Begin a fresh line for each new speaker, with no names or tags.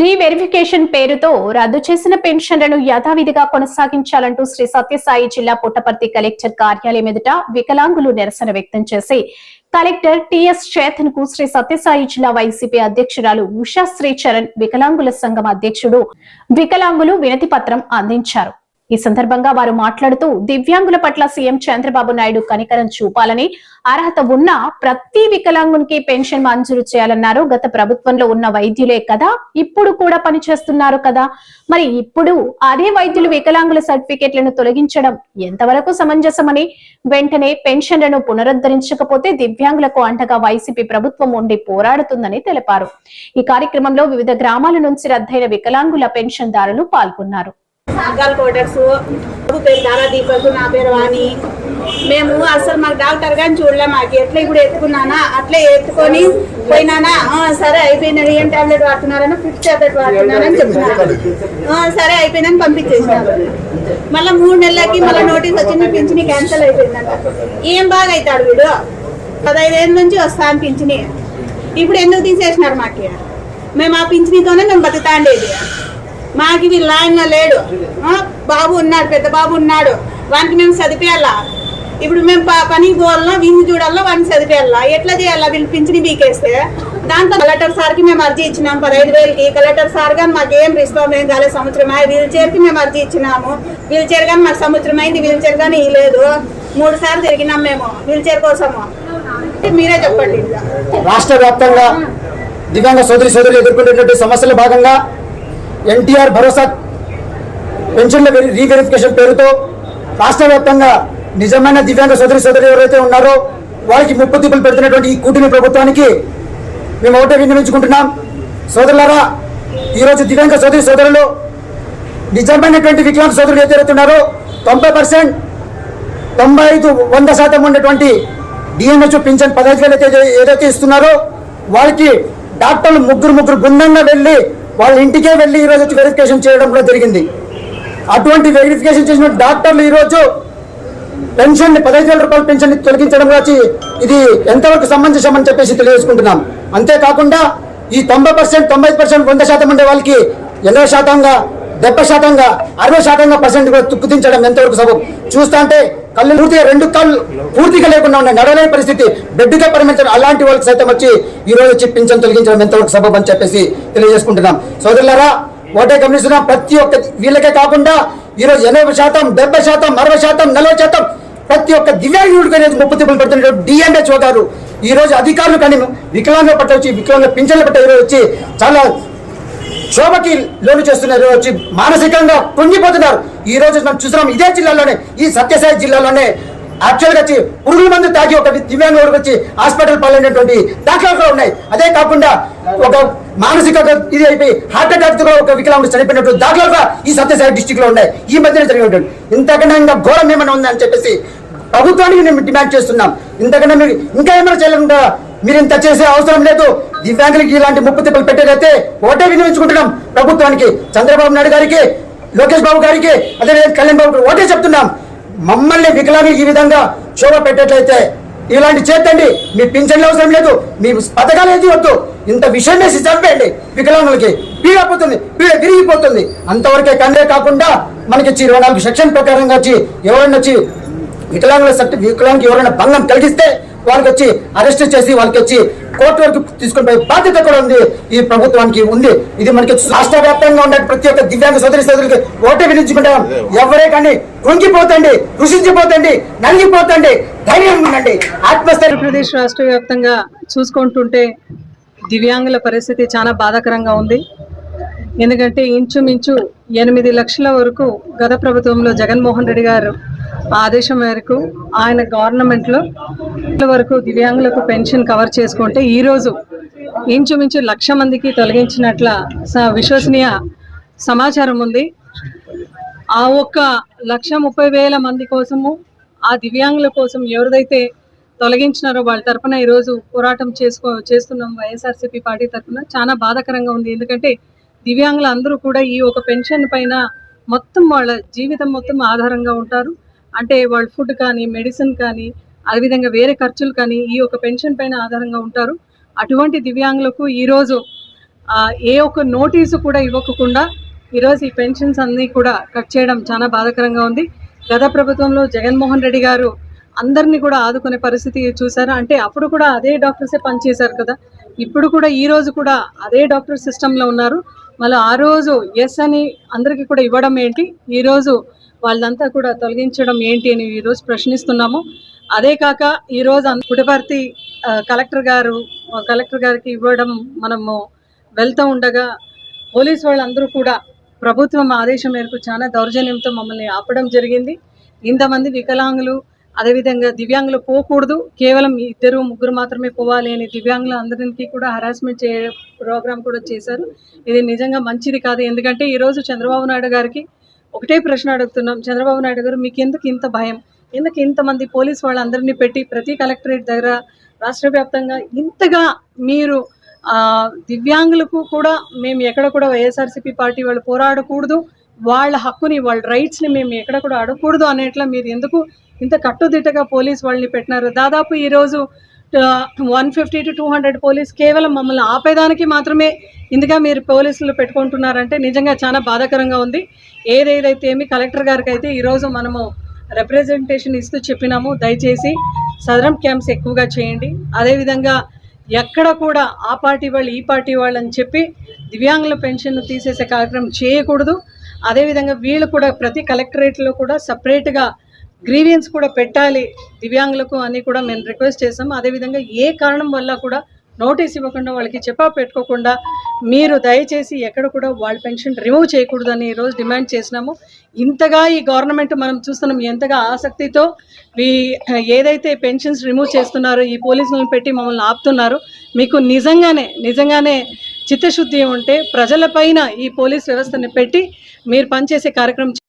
Reverification పేరుతో రద్దు చేసిన పెన్షన్లను యథావిధిగా కొనసాగించాలంటూ శ్రీ సత్యసాయి జిల్లా పుట్టపర్తి కలెక్టర్ కార్యాలయం ఎదుట వికలాంగులు నిరసన వ్యక్తం చేసి కలెక్టర్ టిఎస్ చేతన్కు శ్రీ సత్యసాయి జిల్లా వైసీపీ అధ్యక్షురాలు ఉషా శ్రీచరణ్ వికలాంగుల సంఘం అధ్యక్షుడు వికలాంగులు వినతి పత్రం అందించారు. ఈ సందర్భంగా వారు మాట్లాడుతూ దివ్యాంగుల పట్ల సీఎం చంద్రబాబు నాయుడు కనికరం చూపాలని అర్హత ఉన్న ప్రతి వికలాంగునికి పెన్షన్ మంజూరు చేయాలన్నారు. గత ప్రభుత్వంలో ఉన్న వైద్యులే కదా ఇప్పుడు కూడా పనిచేస్తున్నారు కదా. మరి ఇప్పుడు అదే వైద్యులు వికలాంగుల సర్టిఫికెట్లను తొలగించడం ఎంతవరకు సమంజసమని? వెంటనే పెన్షన్లను పునరుద్ధరించకపోతే దివ్యాంగులకు అంటగా వైసీపీ ప్రభుత్వం ఉండి పోరాడుతుందని తెలిపారు. ఈ కార్యక్రమంలో వివిధ గ్రామాల నుంచి రద్దయిన వికలాంగుల పెన్షన్దారులు పాల్గొన్నారు.
గల్ కోటర్స్ పేరు దారా దీపక్ నా పేరు వాణి. మేము అసలు మాకు డాక్టర్ గాని చూడలే మాకు. ఎట్లా ఇప్పుడు ఎత్తుకున్నానా? అట్లే ఎత్తుకొని పోయినానా? సరే అయిపోయినది ఏం టాబ్లెట్ వాడుతున్నారని ఫిఫ్త్ టాబ్లెట్ వాడుతున్నారని చెప్తున్నారు సరే అయిపోయిందని పంపించేసినారు. మళ్ళీ మూడు నెలలకి మళ్ళీ నోటీస్ వచ్చింది పింఛని క్యాన్సిల్ అయిపోయిందంట. ఏం బాగా అవుతాడు వీడు? పదహైదేళ్ళ నుంచి వస్తాను పింఛని. ఇప్పుడు ఎందుకు తీసేసినారు మాకి? మేము ఆ పింఛనితోనే మేము బతుకుతాండేది. మాకు వీళ్ళు ఆయన లేడు. బాబు ఉన్నాడు పెద్ద బాబు ఉన్నాడు. వానికి మేము చదివేయాలా. ఇప్పుడు మేము ప- పనికి పోవాలన్నా వీళ్ళు చూడాలా వాడిని చదివేయాలా. ఎట్లా చేయాలా వీళ్ళు పింఛని బీకేస్తే దాంతో కలెక్టర్ సార్కి మేము అర్జీ ఇచ్చినాం. పదహైదు వేలకి. కలెక్టర్ సార్ కానీ మాకు ఏం ఏం కాలేదు. సంవత్సరం వీల్ చైర్కి మేము అర్జీ ఇచ్చినాము. వీల్ చైర్ కానీ మాకు సంవత్సరం అయింది. వీల్ చైర్ కానీ ఇవ్వలేదు మూడు సార్లు తిరిగినాం మేము వీల్ చైర్ కోసము. మీరే చెప్పండి.
రాష్ట్ర వ్యాప్తంగా దివ్యాంగ సోదరి సోదరులు ఎదుర్కొనేటువంటి సమస్యల భాగంగా ఎన్టీఆర్ భరోసా పెన్షన్ల రీవెరిఫికేషన్ పేరుతో రాష్ట్ర వ్యాప్తంగా నిజమైన దివ్యాంగ సోదరి సోదరు ఎవరైతే ఉన్నారో వారికి ముప్పు తిప్పులు పెడుతున్నటువంటి ఈ కూటమి ప్రభుత్వానికి మేము ఒకటే విన్నవించుకుంటున్నాం. సోదరులారా ఈరోజు దివ్యాంగ సోదరి సోదరులు నిజమైనటువంటి వికలాంగ సోదరులు ఏదైతే ఉన్నారో తొంభై పర్సెంట్ తొంభై ఐదు వంద శాతం ఉన్నటువంటి డిఎంహెచ్ పింఛన్ పదహైదు వేలు అయితే ఏదైతే ఇస్తున్నారో వాళ్ళకి డాక్టర్లు ముగ్గురు ముగ్గురు బృందంగా వెళ్ళి వాళ్ళ ఇంటికే వెళ్ళి ఈరోజు వచ్చి వెరిఫికేషన్ చేయడం కూడా జరిగింది. అటువంటి వెరిఫికేషన్ చేసిన డాక్టర్లు ఈరోజు పెన్షన్ పదహైదు వేల రూపాయల పెన్షన్ తొలగించడం వచ్చి ఇది ఎంతవరకు సమంజసం చెప్పేసి తెలియజేసుకుంటున్నాం. అంతేకాకుండా ఈ తొంభై పర్సెంట్ తొంభై పర్సెంట్ వంద శాతం ఉండే వాళ్ళకి ఎనభై శాతంగా డెబ్బై శాతంగా అరవై శాతంగా పర్సెంట్ కూడా తుక్కుతించడం ఎంతవరకు సబబు? చూస్తా అంటే కళ్ళు పూర్తిగా రెండు కళ్ళు పూర్తిగా లేకుండా ఉన్నాయి. నడవలేని పరిస్థితి. బెడ్గా పరిమించడం అలాంటి వాళ్ళకి సైతం వచ్చి ఈ రోజు వచ్చి పింఛన్ తొలగించడం ఎంతవరకు సబబు అని చెప్పేసి తెలియజేసుకుంటున్నాం. సోదరులారా ఒకటే గమనిస్తున్నాం. ప్రతి ఒక్క వీళ్ళకే కాకుండా ఈరోజు ఎనభై శాతం డెబ్బై శాతం అరవై శాతం నలభై శాతం ప్రతి ఒక్క దివ్యాంగుడికి అనేది ముప్పు తిప్పులు పెడుతున్నటువంటి డిఎంహెచ్ఓ గారు ఈ రోజు అధికారులు కానీ వికలాంగ పట్ల వచ్చి వికలాంగ పింఛన్ల పట్ల ఈరోజు వచ్చి చాలా శోభకి లోను చేస్తున్నారు వచ్చి మానసికంగా పొంగిపోతున్నారు ఈ రోజు మనం చూస్తున్నాం ఇదే జిల్లాలోనే ఈ సత్యసాయి జిల్లాలోనే యాక్చువల్గా వచ్చి పురుగుల మందు తాగి ఒక దివ్యాంగుడికి వచ్చి హాస్పిటల్ పాలైనటువంటి దాఖలాలు ఉన్నాయి. అదే కాకుండా ఒక మానసిక ఇది అయిపోయి హార్ట్ అటాక్తో ఒక వికలాంగుడు చనిపోయినటువంటి దాఖలాలు ఈ సత్యసాయి డిస్టిక్లో ఉన్నాయి. ఈ మధ్యన జరిగినటువంటి ఇంతకన్నా ఇంకా ఘోరం ఏమైనా ఉందని చెప్పేసి ప్రభుత్వానికి మేము డిమాండ్ చేస్తున్నాం. ఇంతకన్నా మీరు ఇంకా ఏమైనా చేయకుండా మీరు ఇంత చేసే అవసరం లేదు. దివ్యాంగులకి ఇలాంటి ముప్పు తిప్పలు పెట్టేదైతే ఓటే వినియోగించుకుంటున్నాం ప్రభుత్వానికి. చంద్రబాబు నాయుడు గారికి లోకేష్ బాబు గారికి అదే కళ్యాణ్ బాబు ఓటే చెప్తున్నాం. మమ్మల్ని వికలాంగులు ఈ విధంగా చోభ పెట్టేట్లయితే ఇలాంటి చేతండి మీ పింఛన్లు అవసరం లేదు. మీ పథకాలు ఏది వద్దు. ఇంత విషయం వేసి చంపేయండి వికలాంగులకి. పీడపోతుంది. పీడ విరిగిపోతుంది. అంతవరకే కందే కాకుండా మనకి వచ్చి ఇరవై నాలుగు సెక్షన్ ప్రకారంగా వచ్చి ఎవరైనా వచ్చి వికలాంగుల సర్టి వికలాంగులకు ఎవరైనా భంగం కలిగిస్తే వాళ్ళకి వచ్చి అరెస్ట్ చేసి వాళ్ళకి వచ్చి కోర్టు వరకు తీసుకుని పోయే బాధ్యత కూడా ఉంది. ఈ ప్రభుత్వానికి ఉంది. ఇది మనకి రాష్ట్ర వ్యాప్తంగా ఉండే ప్రతి ఒక్క దివ్యాంగ సోదరి సోదరులకి ఓటే విధించుకుంటాం. ఎవరే కానీ కృంగిపోతండి కృషించిపోతండి నలిగిపోతండి ధైర్యం ఉండండి. ఆత్మస్థైర్య.
ఆంధ్రప్రదేశ్ రాష్ట్ర వ్యాప్తంగా చూసుకుంటుంటే దివ్యాంగుల పరిస్థితి చాలా బాధాకరంగా ఉంది. ఎందుకంటే ఇంచుమించు ఎనిమిది లక్షల వరకు గత ప్రభుత్వంలో జగన్మోహన్ రెడ్డి గారు ఆదేశం మేరకు ఆయన గవర్నమెంట్లో వరకు దివ్యాంగులకు పెన్షన్ కవర్ చేసుకుంటే ఈరోజు ఇంచుమించు లక్ష మందికి తొలగించినట్ల స- విశ్వసనీయ సమాచారం ఉంది. ఆ ఒక్క లక్ష ముప్పై వేల మంది కోసము ఆ దివ్యాంగుల కోసం ఎవరిదైతే తొలగించినారో వాళ్ళ తరపున ఈరోజు పోరాటం చేసుకో చేస్తున్నాం వైఎస్ఆర్సీపీ పార్టీ తరపున. చాలా బాధాకరంగా ఉంది. ఎందుకంటే దివ్యాంగులు అందరూ కూడా ఈ ఒక పెన్షన్ పైన మొత్తం వాళ్ళ జీవితం మొత్తం ఆధారంగా ఉంటారు. అంటే వాళ్ళ ఫుడ్ కానీ మెడిసిన్ కానీ అదేవిధంగా వేరే ఖర్చులు కానీ ఈ ఒక పెన్షన్ పైన ఆధారంగా ఉంటారు. అటువంటి దివ్యాంగులకు ఈరోజు ఏ ఒక్క నోటీసు కూడా ఇవ్వకుండా ఈరోజు ఈ పెన్షన్స్ అన్నీ కూడా కట్ చేయడం చాలా బాధాకరంగా ఉంది. గత ప్రభుత్వంలో జగన్మోహన్ రెడ్డి గారు అందరినీ కూడా ఆదుకునే పరిస్థితి చూసారు అంటే అప్పుడు కూడా అదే డాక్టర్సే పనిచేశారు కదా. ఇప్పుడు కూడా ఈ రోజు కూడా అదే డాక్టర్ సిస్టంలో ఉన్నారు. మళ్ళీ ఆ రోజు ఎస్ అని అందరికీ కూడా ఇవ్వడం ఏంటి? ఈరోజు వాళ్ళంతా కూడా తొలగించడం ఏంటి అని ఈరోజు ప్రశ్నిస్తున్నాము. అదే కాక ఈరోజు అన్- కలెక్టర్ గారు కలెక్టర్ గారికి ఇవ్వడం మనము వెళ్తూ ఉండగా పోలీస్ వాళ్ళందరూ కూడా ప్రభుత్వం ఆదేశం మేరకు చాలా దౌర్జన్యంతో మమ్మల్ని ఆపడం జరిగింది. ఇంతమంది వికలాంగులు అదేవిధంగా దివ్యాంగులు పోకూడదు. కేవలం ఇద్దరు ముగ్గురు మాత్రమే పోవాలి అని దివ్యాంగులు అందరికీ కూడా హరాస్మెంట్ చే ప్రోగ్రాం కూడా చేశారు. ఇది నిజంగా మంచిది కాదు. ఎందుకంటే ఈరోజు చంద్రబాబు నాయుడు గారికి ఒకటే ప్రశ్న అడుగుతున్నాం. చంద్రబాబు నాయుడు గారు మీకు ఎందుకు ఇంత భయం? ఎందుకు ఇంతమంది పోలీస్ వాళ్ళందరినీ పెట్టి ప్రతి కలెక్టరేట్ దగ్గర రాష్ట్ర వ్యాప్తంగా ఇంతగా మీరు దివ్యాంగులకు కూడా మేము ఎక్కడ కూడా వైఎస్ఆర్సీపీ పార్టీ వాళ్ళు పోరాడకూడదు. వాళ్ళ హక్కుని వాళ్ళ రైట్స్ని మేము ఎక్కడ కూడా అడగకూడదు అనేట్లా మీరు ఎందుకు ఇంత కట్టుదిట్టగా పోలీస్ వాళ్ళని పెట్టినారు? దాదాపు ఈరోజు one fifty to two hundred police కేవలం మమ్మల్ని ఆపేదానికి మాత్రమే ఇందుగా మీరు పోలీసులు పెట్టుకుంటున్నారంటే నిజంగా చాలా బాధాకరంగా ఉంది. ఏదేదైతే ఏమి కలెక్టర్ గారికి అయితే ఈరోజు మనము రిప్రజెంటేషన్ ఇస్తూ చెప్పినాము. దయచేసి సదరం క్యాంప్స్ ఎక్కువగా చేయండి. అదేవిధంగా ఎక్కడ కూడా ఆ పార్టీ వాళ్ళు ఈ పార్టీ వాళ్ళు అని చెప్పి దివ్యాంగుల పెన్షన్ తీసేసే కార్యక్రమం చేయకూడదు. అదేవిధంగా వీళ్ళు కూడా ప్రతి కలెక్టరేట్లో కూడా సపరేట్గా గ్రీవియన్స్ కూడా పెట్టాలి. దివ్యాంగులకు అని కూడా మేము రిక్వెస్ట్ చేసాము అదేవిధంగా ఏ కారణం వల్ల కూడా నోటీస్ ఇవ్వకుండా వాళ్ళకి చెప్పా పెట్టుకోకుండా మీరు దయచేసి ఎక్కడ కూడా వాళ్ళ పెన్షన్ రిమూవ్ చేయకూడదని ఈరోజు డిమాండ్ చేసినాము. ఇంతగా ఈ గవర్నమెంట్ మనం చూస్తున్నాం ఎంతగా ఆసక్తితో మీ ఏదైతే పెన్షన్స్ రిమూవ్ చేస్తున్నారో ఈ పోలీసులను పెట్టి మమ్మల్ని ఆపుతున్నారు. మీకు నిజంగానే నిజంగానే చిత్తశుద్ధి ఉంటే ప్రజలపైన ఈ పోలీస్ వ్యవస్థని పెట్టి మీరు పనిచేసే కార్యక్రమం